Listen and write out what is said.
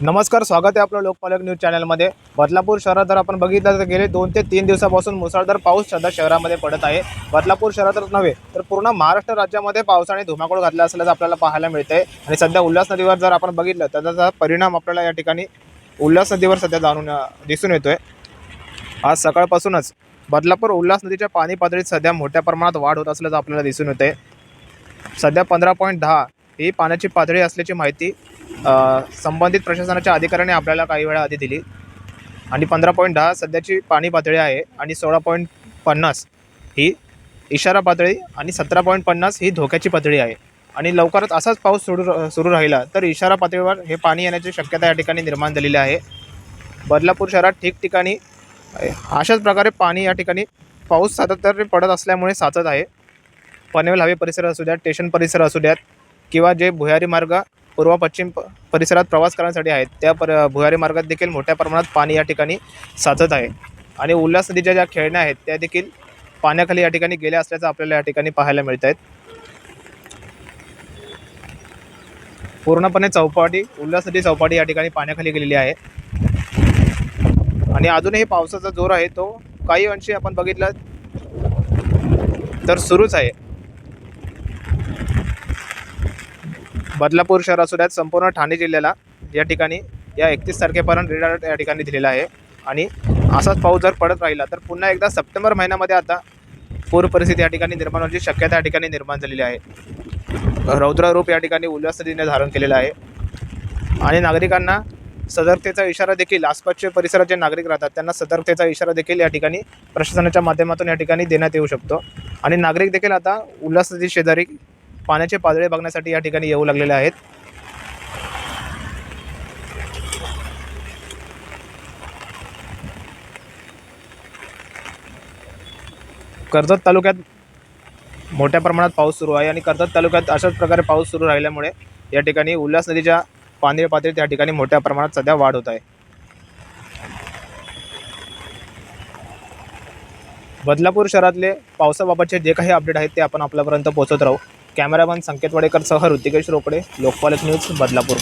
नमस्कार स्वागत आहे आपलं लोकपालक न्यूज चॅनलमध्ये. बदलापूर शहरात जर आपण बघितलं तर गेले दोन ते तीन दिवसापासून मुसळधार पाऊस सध्या शहरामध्ये पडत आहे. बदलापूर शहरातच नव्हे तर पूर्ण महाराष्ट्र राज्यामध्ये पावसाने धुमाकूळ घातला असल्याचं आपल्याला पाहायला मिळतंय. आणि सध्या उल्हास नदीवर जर आपण बघितलं तर त्याचा परिणाम आपल्याला या ठिकाणी उल्हास नदीवर सध्या जाणून दिसून येतोय. आज सकाळपासूनच बदलापूर उल्हास नदीच्या पाणी पातळीत सध्या मोठ्या प्रमाणात वाढ होत असल्याचं आपल्याला दिसून येते सध्या पंधरा पॉईंट दहा ही पाण्याची पातळी असल्याची माहिती संबंधित प्रशासनाच्या अधिकाऱ्याने आपल्याला काही वेळा आधी दिली. आणि पंधरा पॉईंट दहा सध्याची पाणी पातळी आहे आणि सोळा पॉईंट पन्नास ही इशारा पातळी आणि सतरा पॉईंट पन्नास ही धोक्याची पातळी आहे. आणि लवकरच असाच पाऊस सुरू सुरू राहिला तर इशारा पातळीवर हे पाणी येण्याची शक्यता या ठिकाणी निर्माण झालेली आहे. बदलापूर शहरात ठिकठिकाणी अशाच प्रकारे पाणी या ठिकाणी पाऊस सातत्याने पडत असल्यामुळे साचत आहे. पनवेल हवे परिसर असू द्यात स्टेशन परिसर असू द्यात किंवा जे भुयारी मार्ग पूर्व पश्चिम परिसरात प्रवास करण्यासाठी आहेत. त्या पर भुयारी मार्गात देखील मोठ्या प्रमाणात पाणी या ठिकाणी साचत आहे. आणि उल्हास नदीच्या ज्या खेळण्या आहेत त्या देखील पाण्याखाली या ठिकाणी गेल्या असल्याचं आपल्याला या ठिकाणी पाहायला मिळत आहेत. पूर्णपणे चौपाटी उल्हास नदी चौपाटी या ठिकाणी पाण्याखाली गेलेली आहे. आणि अजूनही पावसाचा जोर आहे तो काही अंशी आपण बघितलं तर सुरूच आहे. बदलापूर शहर असू द्यात संपूर्ण ठाणे जिल्ह्याला या ठिकाणी या एकतीस तारखेपर्यंत रेड अलर्ट या ठिकाणी दिलेला आहे. आणि असाच पाऊस जर पडत राहिला तर पुन्हा एकदा सप्टेंबर महिन्यामध्ये आता पूर परिस्थिती या ठिकाणी निर्माण होण्याची शक्यता या ठिकाणी निर्माण झालेली आहे. रौद्र रूप या ठिकाणी उल्हास नदीने धारण केलेलं आहे. आणि नागरिकांना सतर्कतेचा इशारा देखील आसपासचे परिसरात जे नागरिक राहतात त्यांना सतर्कतेचा इशारा देखील या ठिकाणी प्रशासनाच्या माध्यमातून या ठिकाणी देण्यात येऊ शकतो. आणि नागरिक देखील आता उल्हास नदी शेजारी पाण्याचे पातळी बघण्यासाठी या ठिकाणी येऊ लागलेले आहेत. कर्जत तालुक्यात मोठ्या प्रमाणात पाऊस सुरू आहे आणि कर्जत तालुक्यात अशाच प्रकारे पाऊस सुरू राहिल्यामुळे या ठिकाणी उल्हास नदीच्या पाणी पातळीत या ठिकाणी मोठ्या प्रमाणात सध्या वाढ होत आहे. बदलापूर शहरातले पावसाबाबतचे जे काही अपडेट आहेत ते आपण आपल्यापर्यंत पोहोचत राहू. कॅमेरामन संकेत वडेकरसह ऋतिकेश रोकडे लोकपालक न्यूज बदलापूर.